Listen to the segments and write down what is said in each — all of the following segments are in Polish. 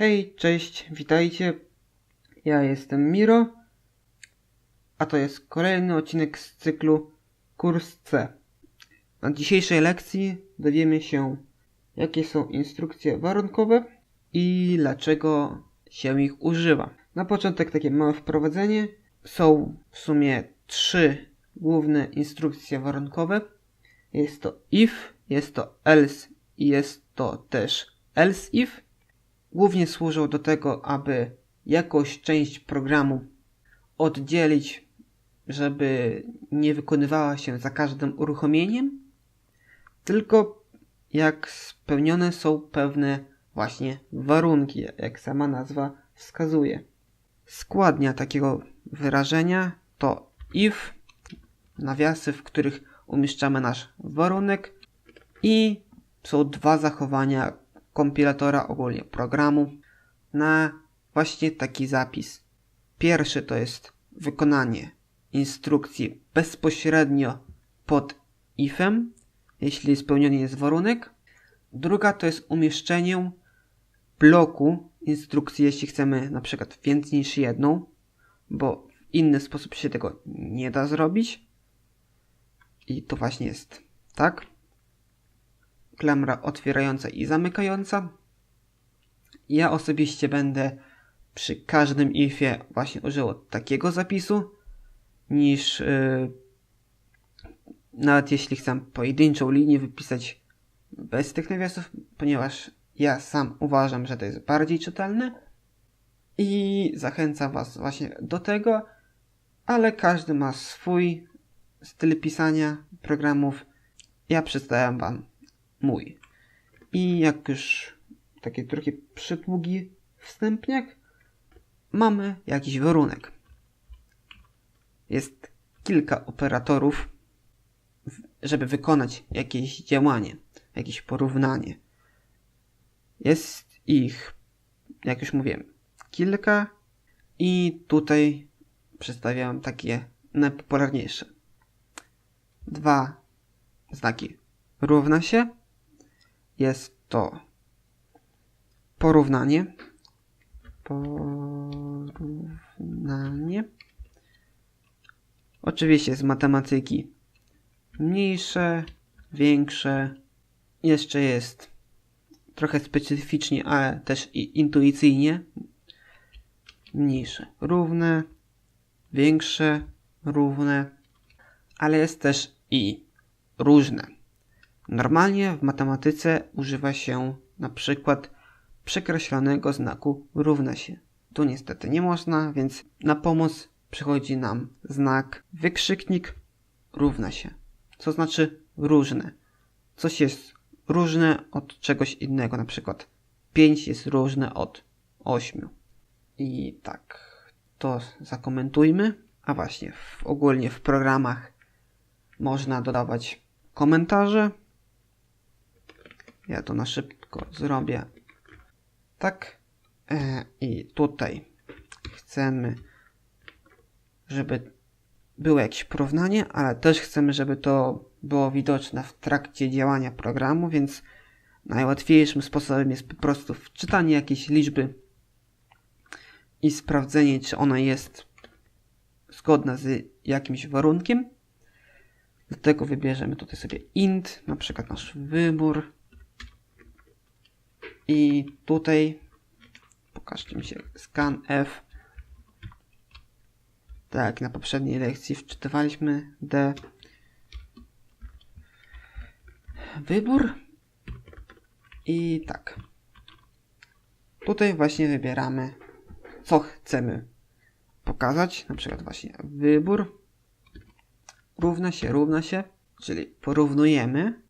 Hej, cześć, witajcie. Ja jestem Miro, a to jest kolejny odcinek z cyklu Kurs C. Na dzisiejszej lekcji dowiemy się, jakie są instrukcje warunkowe i dlaczego się ich używa. Na początek takie małe wprowadzenie. Są w sumie trzy główne instrukcje warunkowe. Jest to if, jest to else i jest to też else if. Głównie służą do tego, aby jakąś część programu oddzielić, żeby nie wykonywała się za każdym uruchomieniem, tylko jak spełnione są pewne właśnie warunki, jak sama nazwa wskazuje. Składnia takiego wyrażenia to if, nawiasy, w których umieszczamy nasz warunek i są dwa zachowania kompilatora ogólnie programu na właśnie taki zapis. Pierwszy to jest wykonanie instrukcji bezpośrednio pod ifem, jeśli spełniony jest warunek. Druga to jest umieszczenie bloku instrukcji, jeśli chcemy na przykład więcej niż jedną, bo w inny sposób się tego nie da zrobić. I to właśnie jest tak. Klamra otwierająca i zamykająca. Ja osobiście będę przy każdym ifie właśnie użył takiego zapisu, niż yy, nawet jeśli chcę pojedynczą linię wypisać bez tych nawiasów, ponieważ ja sam uważam, że to jest bardziej czytelne i zachęcam Was właśnie do tego, ale każdy ma swój styl pisania programów. Ja przedstawiam Wam mój. I jak już taki trochę przydługi wstępniak, mamy jakiś warunek. Jest kilka operatorów, żeby wykonać jakieś działanie, jakieś porównanie. Jest ich, jak już mówiłem, kilka i tutaj przedstawiam takie najpopularniejsze. Dwa znaki równa się. Jest to porównanie. Porównanie. Oczywiście z matematyki mniejsze, większe. Jeszcze jest trochę specyficznie, ale też intuicyjnie. Mniejsze, równe, większe, równe, ale jest też i różne. Normalnie w matematyce używa się na przykład przekreślonego znaku równa się. Tu niestety nie można, więc na pomoc przychodzi nam znak wykrzyknik równa się, co znaczy różne. Coś jest różne od czegoś innego, na przykład 5 jest różne od 8. I tak, to zakomentujmy. A właśnie, w, ogólnie w programach można dodawać komentarze. Ja to na szybko zrobię. Tak. E, I tutaj chcemy, żeby było jakieś porównanie, ale też chcemy, żeby to było widoczne w trakcie działania programu, więc najłatwiejszym sposobem jest po prostu wczytanie jakiejś liczby i sprawdzenie, czy ona jest zgodna z jakimś warunkiem. Dlatego wybierzemy tutaj sobie int, na przykład nasz wybór. I tutaj pokażcie mi się scanf. Tak, na poprzedniej lekcji wczytywaliśmy d wybór i tak. Tutaj właśnie wybieramy co chcemy pokazać, na przykład właśnie wybór równa się, równa się, czyli porównujemy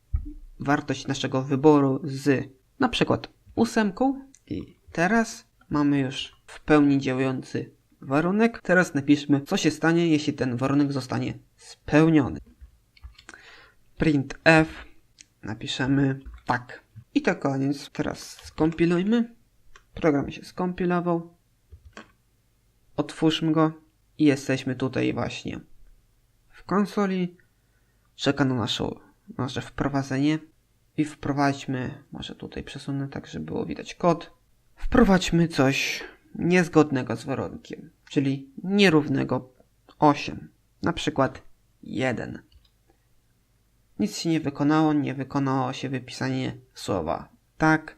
wartość naszego wyboru z na przykład ósemką i teraz mamy już w pełni działający warunek. Teraz napiszmy, co się stanie, jeśli ten warunek zostanie spełniony. printf napiszemy tak. I to koniec. Teraz skompilujmy. Program się skompilował. Otwórzmy go i jesteśmy tutaj właśnie w konsoli. Czeka na naszą, nasze wprowadzenie i wprowadźmy, może tutaj przesunę tak, żeby było widać kod. Wprowadźmy coś niezgodnego z warunkiem, czyli nierównego 8, na przykład 1. Nic się nie wykonało, nie wykonało się wypisanie słowa tak,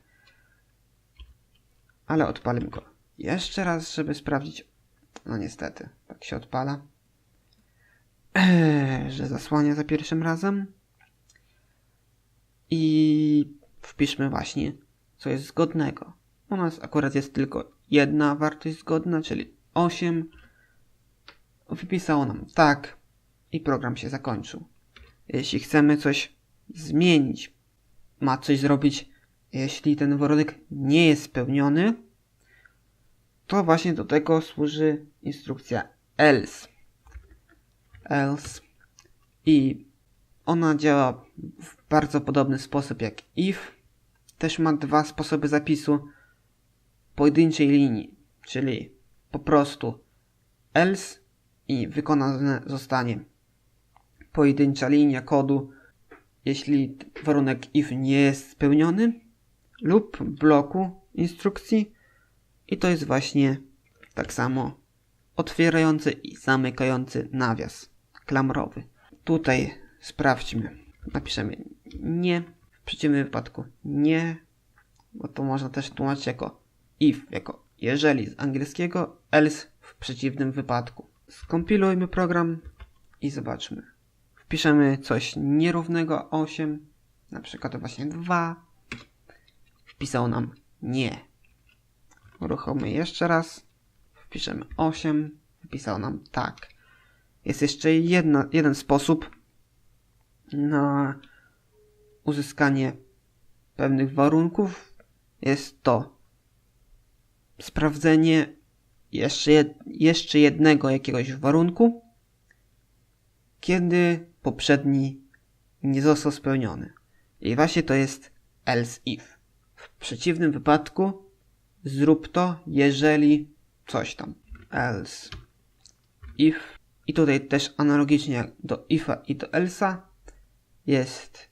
ale odpalimy go jeszcze raz, żeby sprawdzić. No niestety, tak się odpala, eee, że zasłania za pierwszym razem. I wpiszmy właśnie, co jest zgodnego. U nas akurat jest tylko jedna wartość zgodna, czyli 8. Wypisało nam tak i program się zakończył. Jeśli chcemy coś zmienić, ma coś zrobić, jeśli ten warunek nie jest spełniony, to właśnie do tego służy instrukcja else. Else. I ona działa w bardzo podobny sposób jak if. Też ma dwa sposoby zapisu pojedynczej linii, czyli po prostu else i wykonane zostanie pojedyncza linia kodu, jeśli warunek if nie jest spełniony, lub bloku instrukcji i to jest właśnie tak samo otwierający i zamykający nawias klamrowy. Tutaj sprawdźmy. Napiszemy nie, w przeciwnym wypadku nie, bo to można też tłumaczyć jako if, jako jeżeli z angielskiego, else w przeciwnym wypadku. Skompilujmy program i zobaczmy. Wpiszemy coś nierównego 8, na przykład właśnie 2. Wpisał nam nie. Uruchommy jeszcze raz. Wpiszemy 8. Wpisał nam tak. Jest jeszcze jedna, jeden sposób na uzyskanie pewnych warunków. Jest to sprawdzenie jeszcze, jed, jeszcze jednego jakiegoś warunku, kiedy poprzedni nie został spełniony. I właśnie to jest else if. W przeciwnym wypadku zrób to, jeżeli coś tam. Else if. I tutaj też analogicznie do ifa i do else'a jest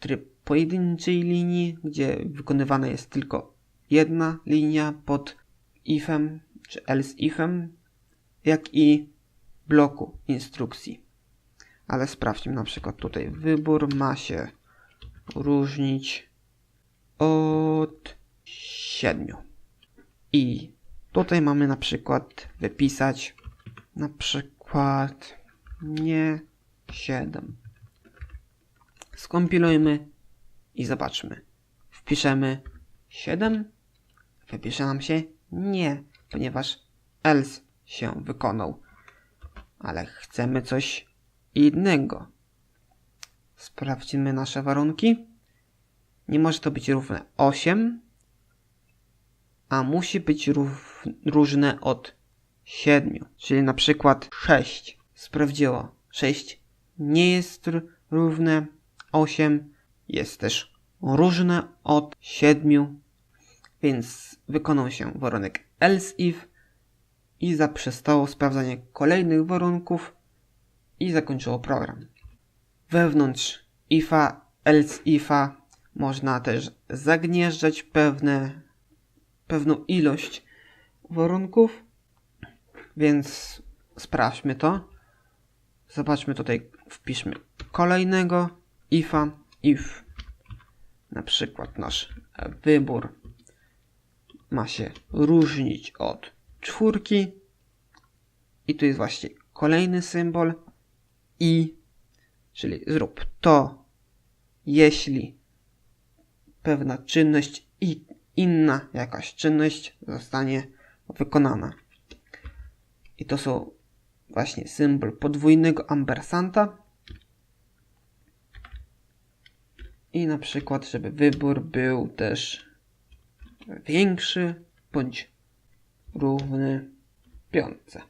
tryb pojedynczej linii, gdzie wykonywana jest tylko jedna linia pod ifem czy else ifem, jak i bloku instrukcji. Ale sprawdźmy na przykład tutaj wybór ma się różnić od 7. I tutaj mamy na przykład wypisać na przykład nie 7. Skompilujmy i zobaczmy. Wpiszemy 7. Wypisze nam się nie, ponieważ else się wykonał. Ale chcemy coś innego. Sprawdźmy nasze warunki. Nie może to być równe 8, a musi być różne od 7, czyli na przykład 6. Sprawdziło. 6 nie jest równe 8, jest też różne od 7, więc wykonał się warunek else if i zaprzestało sprawdzanie kolejnych warunków i zakończyło program. Wewnątrz ifa, else ifa można też zagnieżdżać pewne, pewną ilość warunków, więc sprawdźmy to. Zobaczmy tutaj, wpiszmy kolejnego ifa, if na przykład nasz wybór ma się różnić od czwórki i tu jest właśnie kolejny symbol i, czyli zrób to, jeśli pewna czynność i inna jakaś czynność zostanie wykonana. I to są właśnie symbol podwójnego ampersanta. I na przykład, żeby wybór był też większy bądź równy piątce.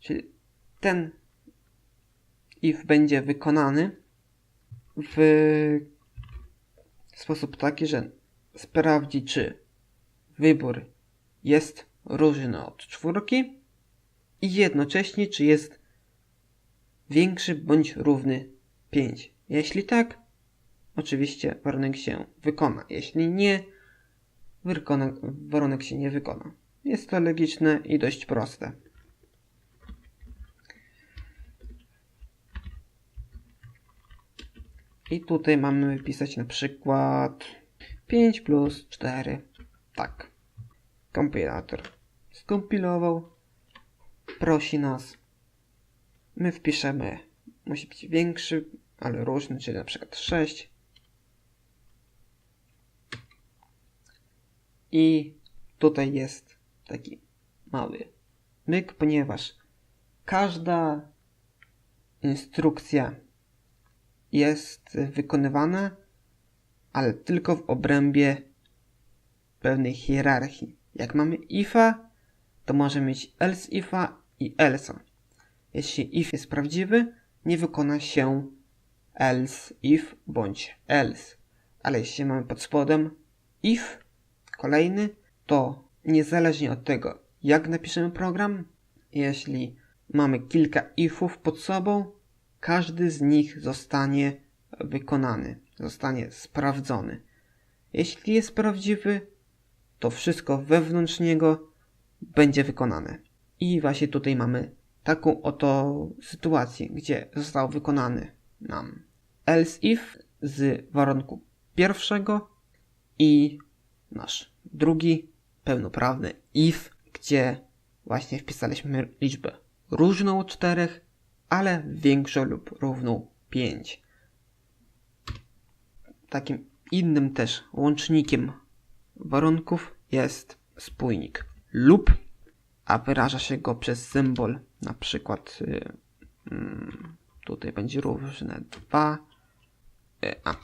Czyli ten if będzie wykonany w sposób taki, że sprawdzi, czy wybór jest różny od czwórki i jednocześnie, czy jest większy bądź równy 5. Jeśli tak, oczywiście warunek się wykona. Jeśli nie, warunek się nie wykona. Jest to logiczne i dość proste. I tutaj mamy wypisać na przykład 5 plus 4. Tak. Kompilator skompilował. Prosi nas. My wpiszemy. Musi być większy, ale różny, czyli na przykład 6. I tutaj jest taki mały myk, ponieważ każda instrukcja jest wykonywana, ale tylko w obrębie pewnej hierarchii. Jak mamy ifa, to możemy mieć else ifa i else'a. Jeśli if jest prawdziwy, nie wykona się else if bądź else. Ale jeśli mamy pod spodem if, kolejny, to niezależnie od tego, jak napiszemy program, jeśli mamy kilka ifów pod sobą, każdy z nich zostanie wykonany, zostanie sprawdzony. Jeśli jest prawdziwy, to wszystko wewnątrz niego będzie wykonane. I właśnie tutaj mamy taką oto sytuację, gdzie został wykonany nam else if z warunku pierwszego i nasz drugi pełnoprawny if, gdzie właśnie wpisaliśmy liczbę różną od czterech, ale większą lub równą 5. Takim innym też łącznikiem warunków jest spójnik lub, a wyraża się go przez symbol, na przykład y, mm, tutaj będzie różne 2. Y, a,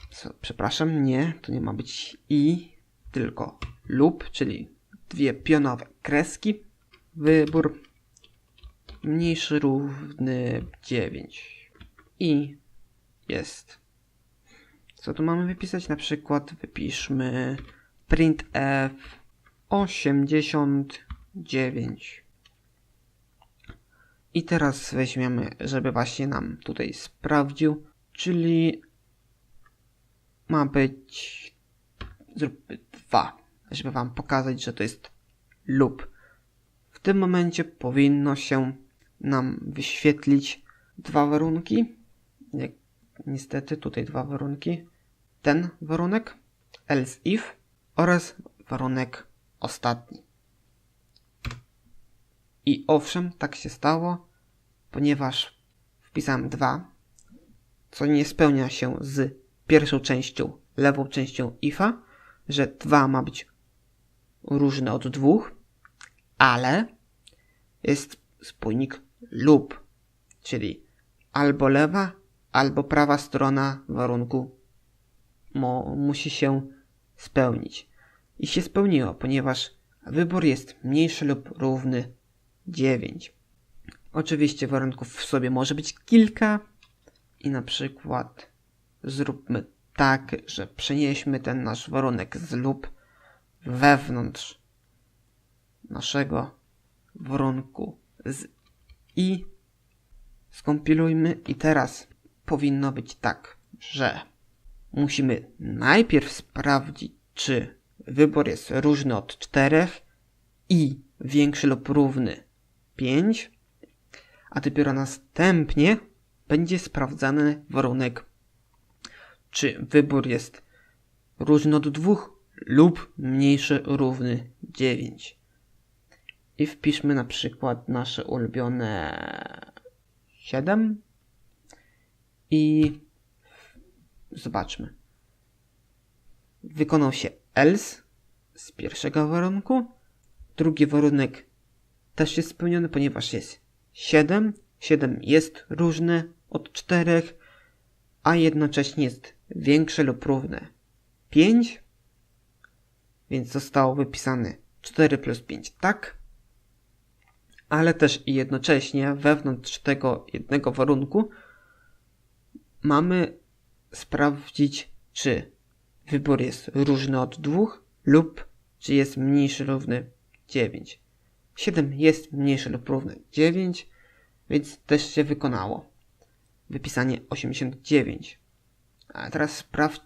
przepraszam, nie, to nie ma być i, tylko lub, czyli dwie pionowe kreski. Wybór mniejszy równy 9. I jest. Co tu mamy wypisać? Na przykład wypiszmy printf 89. I teraz weźmiemy, żeby właśnie nam tutaj sprawdził, czyli ma być zróbmy 2, żeby wam pokazać, że to jest lub. W tym momencie powinno się nam wyświetlić dwa warunki. Niestety tutaj dwa warunki. Ten warunek, else if oraz warunek ostatni. I owszem, tak się stało, ponieważ wpisałem 2, co nie spełnia się z pierwszą częścią, lewą częścią ifa, że 2 ma być różne od dwóch, ale jest spójnik lub, czyli albo lewa, albo prawa strona warunku mo, musi się spełnić. I się spełniło, ponieważ wybór jest mniejszy lub równy 9. Oczywiście warunków w sobie może być kilka i na przykład zróbmy tak, że przenieśmy ten nasz warunek z lub wewnątrz naszego warunku z i. Skompilujmy i teraz powinno być tak, że musimy najpierw sprawdzić, czy wybór jest różny od 4 i większy lub równy 5, a dopiero następnie będzie sprawdzany warunek, czy wybór jest różny od 2 lub mniejszy równy 9. I wpiszmy na przykład nasze ulubione 7 i zobaczmy. Wykonał się else z pierwszego warunku. Drugi warunek też jest spełniony, ponieważ jest 7. 7 jest różne od 4, a jednocześnie jest większe lub równe 5. Więc zostało wypisane 4 plus 5 tak, ale też i jednocześnie wewnątrz tego jednego warunku mamy sprawdzić, czy wybór jest różny od 2 lub czy jest mniejszy równy 9. 7 jest mniejszy lub równy 9, więc też się wykonało. Wypisanie 89. A teraz spraw,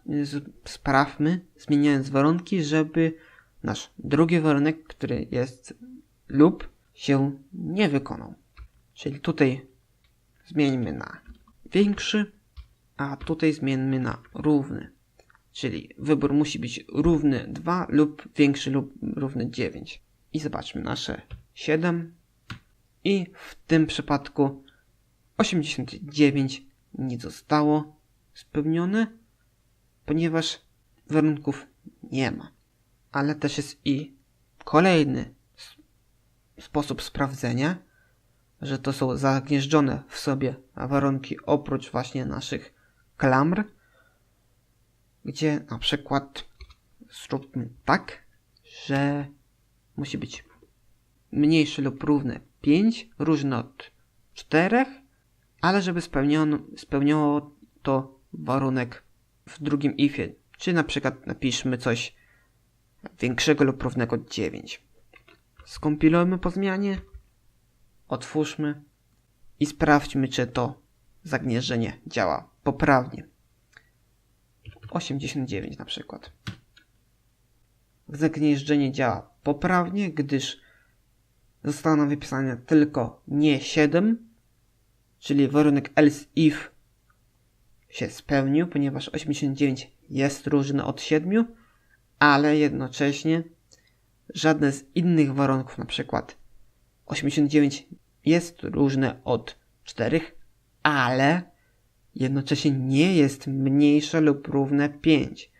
sprawmy, zmieniając warunki, żeby nasz drugi warunek, który jest lub się nie wykonał. Czyli tutaj zmieńmy na większy, a tutaj zmieńmy na równy. Czyli wybór musi być równy 2 lub większy lub równy 9. I zobaczmy nasze 7. I w tym przypadku 89 nie zostało spełnione, ponieważ warunków nie ma. Ale też jest i kolejny sposób sprawdzenia, że to są zagnieżdżone w sobie warunki oprócz właśnie naszych klamr, gdzie na przykład zróbmy tak, że musi być mniejsze lub równe 5, różne od 4, ale żeby spełniono, spełniało to warunek w drugim ifie. Czy na przykład napiszmy coś większego lub równego 9. Skompilujmy po zmianie, otwórzmy i sprawdźmy, czy to zagnieżdżenie działa poprawnie. 89 na przykład. Zagnieżdżenie działa poprawnie, gdyż zostało wypisane tylko nie 7, czyli warunek else if się spełnił, ponieważ 89 jest różny od 7, ale jednocześnie żadne z innych warunków, na przykład 89 jest różne od 4, ale jednocześnie nie jest mniejsze lub równe 5.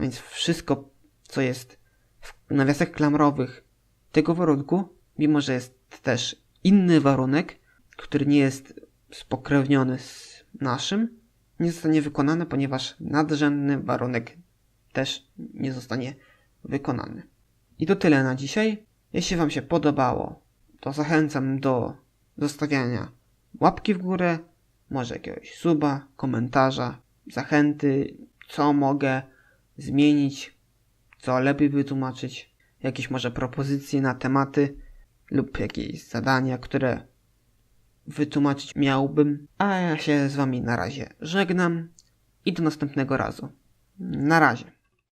Więc wszystko, co jest w nawiasach klamrowych tego warunku, mimo że jest też inny warunek, który nie jest spokrewniony z naszym, nie zostanie wykonany, ponieważ nadrzędny warunek też nie zostanie wykonany. I to tyle na dzisiaj. Jeśli Wam się podobało, to zachęcam do zostawiania łapki w górę, może jakiegoś suba, komentarza, zachęty, co mogę zmienić, co lepiej wytłumaczyć, jakieś może propozycje na tematy lub jakieś zadania, które wytłumaczyć miałbym. A ja się z Wami na razie żegnam i do następnego razu. Na razie.